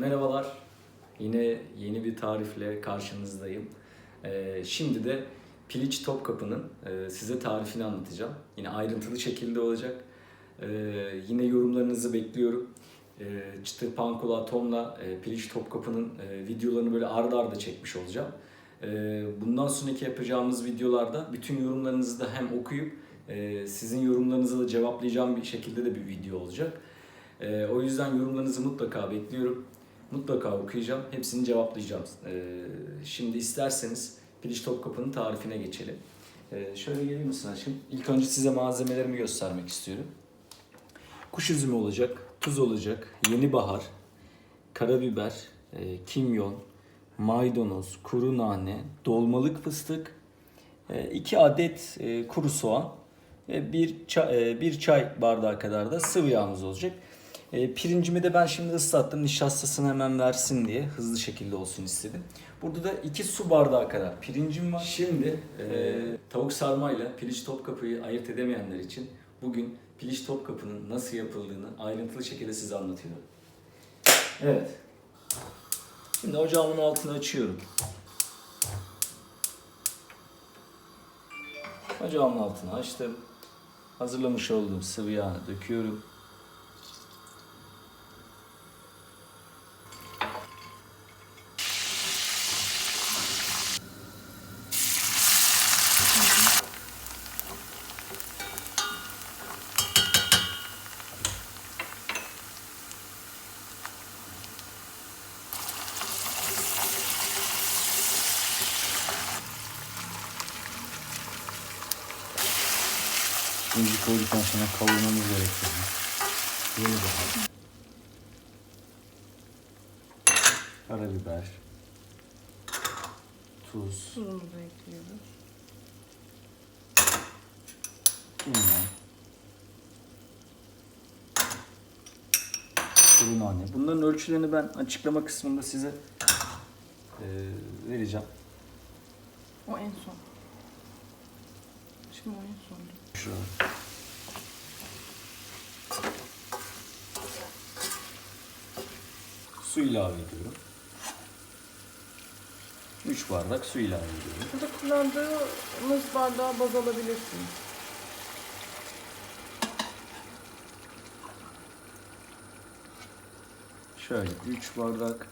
Merhabalar. Yine yeni bir tarifle karşınızdayım. Ee, şimdi de piliç Topkapı'nın e, size tarifini anlatacağım. Yine ayrıntılı şekilde olacak. Ee, yine yorumlarınızı bekliyorum. Ee, çıtır pankula Tom'la e, piliç Topkapı'nın e, videolarını böyle arda arda çekmiş olacağım. Bundan sonraki yapacağımız videolarda bütün yorumlarınızı da hem okuyup e, sizin yorumlarınızı da cevaplayacağım bir şekilde de bir video olacak. O yüzden yorumlarınızı mutlaka bekliyorum. Mutlaka okuyacağım. Hepsini cevaplayacağım. Ee, şimdi isterseniz piliç Topkapı'nın tarifine geçelim. Ee, şöyle geleyim misin aşkım? İlk önce size malzemelerimi göstermek istiyorum. Kuş üzümü olacak, tuz olacak, yeni bahar, karabiber, e, kimyon, maydanoz, kuru nane, dolmalık fıstık, 2 adet e, kuru soğan ve bir çay, e, bir çay bardağı kadar da sıvı yağımız olacak. E, Pirincimi de ben şimdi ıslattım nişastasını hemen versin diye hızlı şekilde olsun istedim. Burada da 2 su bardağı kadar pirincim var. Şimdi e, tavuk sarmayla piliç topkapıyı ayırt edemeyenler için bugün piliç topkapının nasıl yapıldığını ayrıntılı şekilde size anlatıyorum. Evet. Şimdi ocağımın altını açıyorum. Ocağımın altını açtım. Hazırlamış olduğum sıvı yağı döküyorum. Koyduktan sonra kavurmamız gerekiyor. Yeni bahar. Karabiber. Tuz. Tuzunu da ekliyoruz. Kimyon. Kuru nane. Bunların ölçülerini ben açıklama kısmında size eee, vereceğim. O en son. Şimdi o en son. Şurada. Su ilave ediyorum. 3 bardak su ilave ediyorum. Burada kullandığımız bardağı baz alabilirsiniz. Şöyle 3 bardak.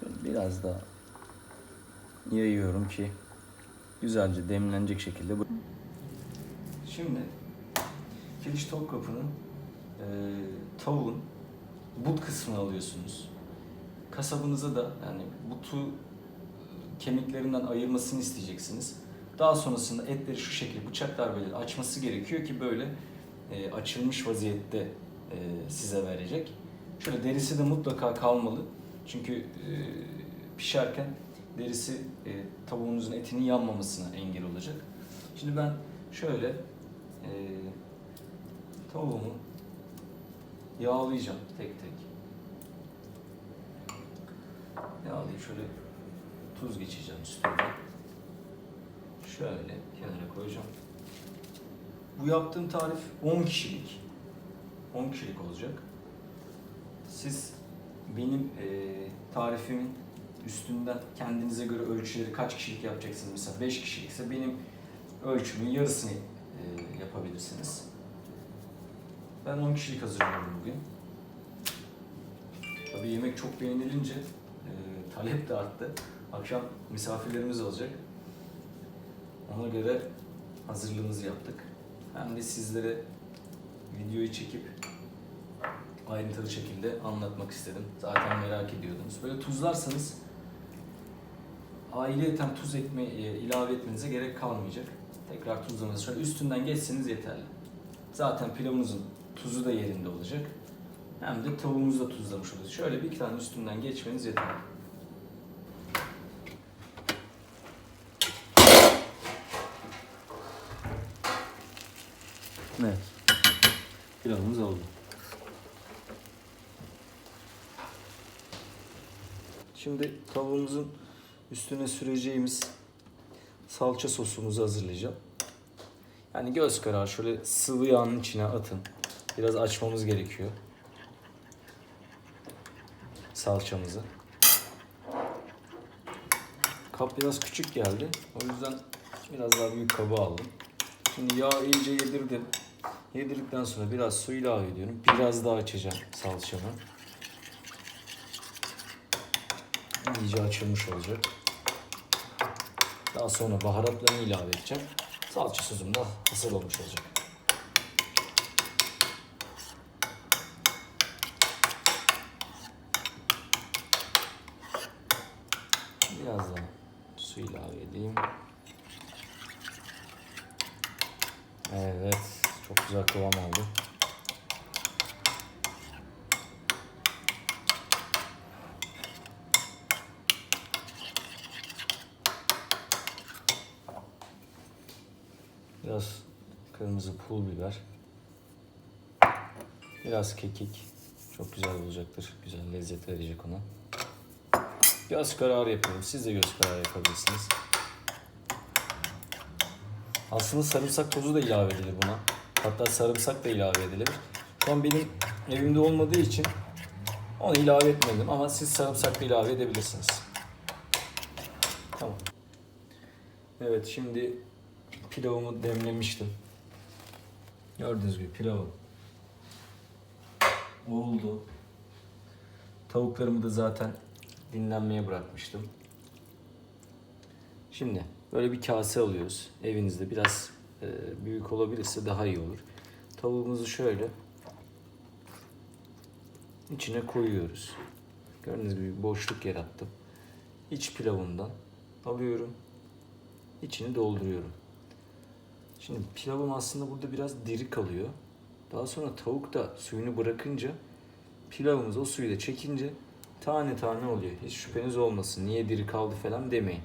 Şöyle biraz daha yayıyorum ki güzelce demlenecek şekilde. Şimdi Kiliç Topkapı'nın e, tavuğun but kısmını alıyorsunuz. Kasabınıza da yani butu e, kemiklerinden ayırmasını isteyeceksiniz. Daha sonrasında etleri şu şekilde bıçak darbeleri açması gerekiyor ki böyle e, açılmış vaziyette e, size verecek. Şöyle derisi de mutlaka kalmalı. Çünkü e, pişerken derisi e, tavuğunuzun etinin yanmamasına engel olacak. Şimdi ben şöyle e, tavuğumu yağlayacağım tek tek. Yağlayıp şöyle tuz geçeceğim üstüne. Şöyle kenara koyacağım. Bu yaptığım tarif 10 kişilik. 10 kişilik olacak. Siz benim e, tarifimin üstünden kendinize göre ölçüleri kaç kişilik yapacaksınız? Mesela 5 kişilikse benim ölçümün yarısını e, yapabilirsiniz. Ben 10 kişilik hazırlıyorum bugün. Tabii yemek çok beğenilince e, talep de arttı. Akşam misafirlerimiz olacak. Ona göre hazırlığımızı yaptık. Hem de sizlere videoyu çekip ayrıntılı şekilde anlatmak istedim. Zaten merak ediyordunuz. Böyle tuzlarsanız aileyeten tuz ekme, e, ilave etmenize gerek kalmayacak. Tekrar tuzlamanız şöyle üstünden geçseniz yeterli. Zaten pilavınızın tuzu da yerinde olacak. Hem de tavuğumuzu da tuzlamış olacağız. Şöyle bir iki tane üstünden geçmeniz yeterli. Evet. Pilavımız oldu. Şimdi tavuğumuzun üstüne süreceğimiz salça sosumuzu hazırlayacağım. Yani göz kararı şöyle sıvı yağın içine atın. Biraz açmamız gerekiyor. salçamızı. Kap biraz küçük geldi. O yüzden biraz daha büyük kabı aldım. Şimdi yağ iyice yedirdim. Yedirdikten sonra biraz su ilave ediyorum. Biraz daha açacağım salçamı. İyice açılmış olacak. Daha sonra baharatlarını ilave edeceğim. Salça sosum da hazır olmuş olacak. Biraz daha su ilave edeyim. Evet, çok güzel kıvam aldı. Biraz kırmızı pul biber. Biraz kekik. Çok güzel olacaktır. Güzel lezzet verecek ona. Göz kararı yapıyorum. Siz de göz kararı yapabilirsiniz. Aslında sarımsak tozu da ilave edilir buna. Hatta sarımsak da ilave edilir. Şu an benim evimde olmadığı için onu ilave etmedim ama siz sarımsak da ilave edebilirsiniz. Tamam. Evet şimdi pilavımı demlemiştim. Gördüğünüz gibi pilavım oldu. Tavuklarımı da zaten dinlenmeye bırakmıştım. Şimdi böyle bir kase alıyoruz. Evinizde biraz e, büyük olabilirse daha iyi olur. Tavuğumuzu şöyle içine koyuyoruz. Gördüğünüz gibi boşluk yarattım. İç pilavından alıyorum. İçini dolduruyorum. Şimdi pilavım aslında burada biraz diri kalıyor. Daha sonra tavuk da suyunu bırakınca pilavımız o suyu da çekince tane tane oluyor. Hiç şüpheniz olmasın. Niye diri kaldı falan demeyin.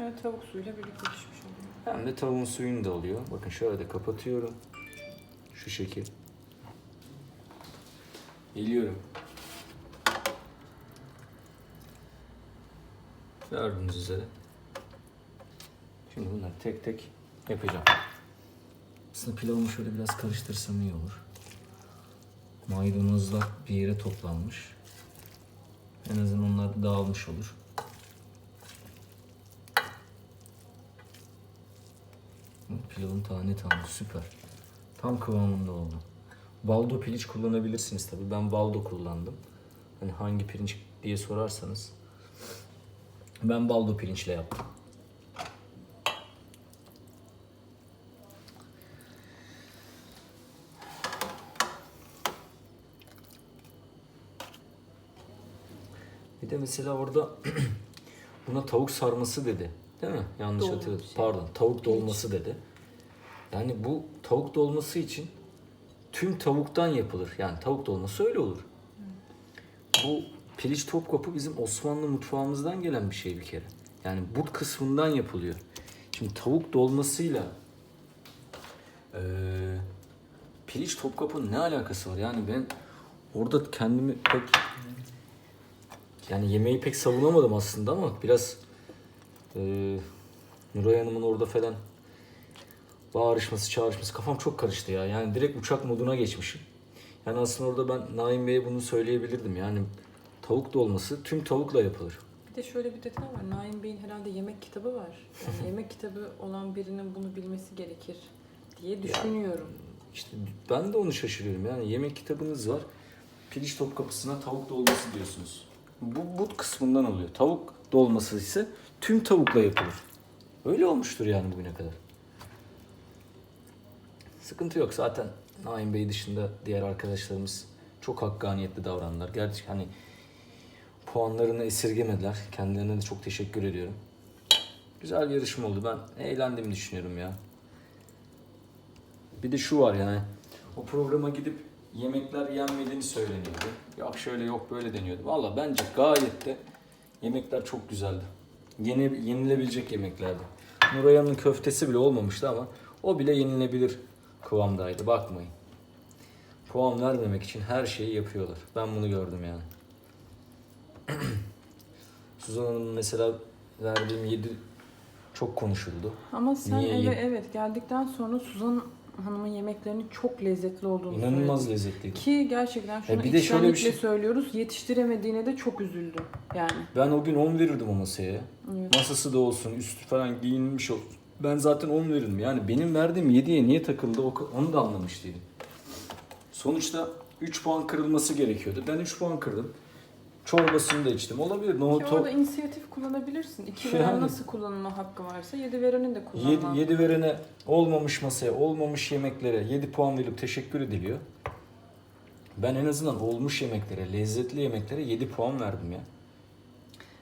Evet tavuk suyuyla birlikte pişmiş oluyor. Hem de tavuğun suyunu da alıyor. Bakın şöyle de kapatıyorum. Şu şekil. Geliyorum. Gördüğünüz üzere. Şimdi bunları tek tek yapacağım. Aslında pilavımı şöyle biraz karıştırsam iyi olur. Maydanozlar bir yere toplanmış. En azından onlar dağılmış olur. Pilavın tane tane süper. Tam kıvamında oldu. Baldo piliç kullanabilirsiniz tabi. Ben baldo kullandım. Hani hangi pirinç diye sorarsanız. Ben baldo pirinçle yaptım. Bir de mesela orada buna tavuk sarması dedi. Değil mi? Yanlış Dolma hatırladım. şey. Pardon, tavuk dolması dedi. Yani bu tavuk dolması için tüm tavuktan yapılır. Yani tavuk dolması öyle olur. Bu piliç topkapı bizim Osmanlı mutfağımızdan gelen bir şey bir kere. Yani but kısmından yapılıyor. Şimdi tavuk dolmasıyla eee piliç topkapının ne alakası var? Yani ben orada kendimi pek yani yemeği pek savunamadım aslında ama biraz eee Nuray Hanım'ın orada falan bağırışması, çağrışması kafam çok karıştı ya. Yani direkt uçak moduna geçmişim. Yani aslında orada ben Naim Bey'e bunu söyleyebilirdim. Yani tavuk dolması tüm tavukla yapılır. Bir de şöyle bir detay var. Naim Bey'in herhalde yemek kitabı var. Yani yemek kitabı olan birinin bunu bilmesi gerekir diye düşünüyorum. İşte ben de onu şaşırıyorum. Yani yemek kitabınız var. Piliç Topkapısı'na tavuk dolması diyorsunuz. Bu but kısmından oluyor. Tavuk dolması ise tüm tavukla yapılır. Öyle olmuştur yani bugüne kadar. Sıkıntı yok zaten Naim Bey dışında diğer arkadaşlarımız çok hakkaniyetli davrandılar. Gerçi hani puanlarını esirgemediler. Kendilerine de çok teşekkür ediyorum. Güzel yarışma oldu. Ben eğlendiğimi düşünüyorum ya. Bir de şu var yani. O programa gidip yemekler yenmediğini söyleniyordu. Yok şöyle yok böyle deniyordu. Valla bence gayet de yemekler çok güzeldi. Yeni, yenilebilecek yemeklerdi. Nuray Hanım'ın köftesi bile olmamıştı ama o bile yenilebilir kıvamdaydı. Bakmayın. Puan vermemek için her şeyi yapıyorlar. Ben bunu gördüm yani. Suzan Hanım'ın mesela verdiğim 7 çok konuşuldu. Ama sen Niye eve yedi? evet geldikten sonra Suzan Hanım'ın yemeklerinin çok lezzetli olduğunu İnanılmaz söyledi. lezzetliydi. Ki gerçekten şunu bir de şöyle bir içtenlikle şey- söylüyoruz. Yetiştiremediğine de çok üzüldüm. Yani. Ben o gün 10 verirdim o masaya. Masası da olsun, üstü falan giyinmiş olsun. Ben zaten 10 verirdim. Yani benim verdiğim 7'ye niye takıldı o- onu da anlamış değilim. Sonuçta 3 puan kırılması gerekiyordu. Ben 3 puan kırdım. Çorbasını da içtim. Olabilir. Ki Nohutu orada inisiyatif kullanabilirsin. İki Yani. veren nasıl kullanma hakkı varsa yedi verenin de kullanma 7, hakkı var. verene olmamış masaya, olmamış yemeklere 7 puan verip teşekkür ediliyor. Ben en azından olmuş yemeklere, lezzetli yemeklere 7 puan verdim ya.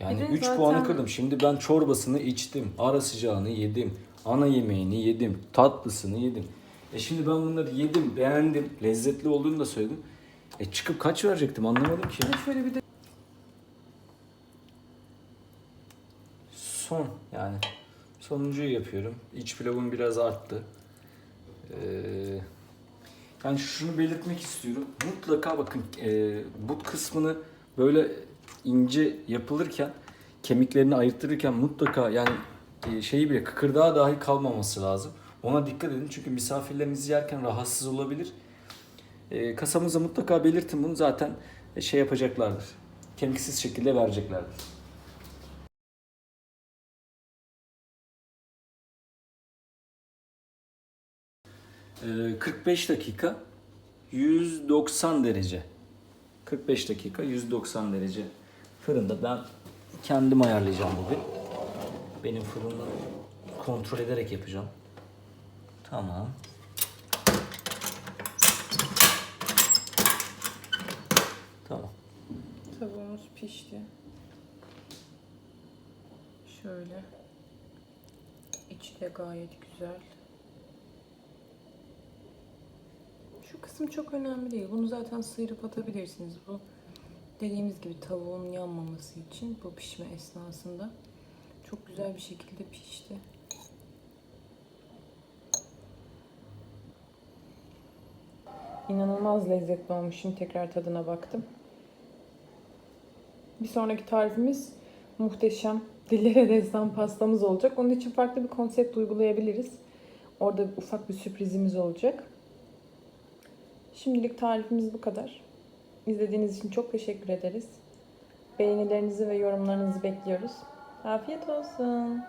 Yani de 3 zaten- puanı kırdım. Şimdi ben çorbasını içtim, ara sıcağını yedim, ana yemeğini yedim, tatlısını yedim. E şimdi ben bunları yedim, beğendim, lezzetli olduğunu da söyledim. E çıkıp kaç verecektim anlamadım ki. De şöyle bir de Son yani sonuncuyu yapıyorum. İç pilavım biraz arttı. Ee, yani şunu belirtmek istiyorum. Mutlaka bakın e, but kısmını böyle ince yapılırken kemiklerini ayırtırırken mutlaka yani e, şeyi bile kıkırdağa dahi kalmaması lazım. Ona dikkat edin çünkü misafirleriniz yerken rahatsız olabilir. E, kasamıza mutlaka belirtin bunu zaten şey yapacaklardır. Kemiksiz şekilde vereceklerdir. 45 dakika 190 derece. 45 dakika 190 derece fırında ben kendim ayarlayacağım bugün. Benim fırını kontrol ederek yapacağım. Tamam. Tamam. tavuğumuz pişti. Şöyle. İçi de gayet güzel. Şu kısım çok önemli değil. Bunu zaten sıyırıp atabilirsiniz. Bu dediğimiz gibi tavuğun yanmaması için bu pişme esnasında çok güzel bir şekilde pişti. İnanılmaz lezzetli olmuş. Şimdi tekrar tadına baktım. Bir sonraki tarifimiz muhteşem dillere destan pastamız olacak. Onun için farklı bir konsept uygulayabiliriz. Orada ufak bir sürprizimiz olacak. Şimdilik tarifimiz bu kadar. İzlediğiniz için çok teşekkür ederiz. Beğenilerinizi ve yorumlarınızı bekliyoruz. Afiyet olsun.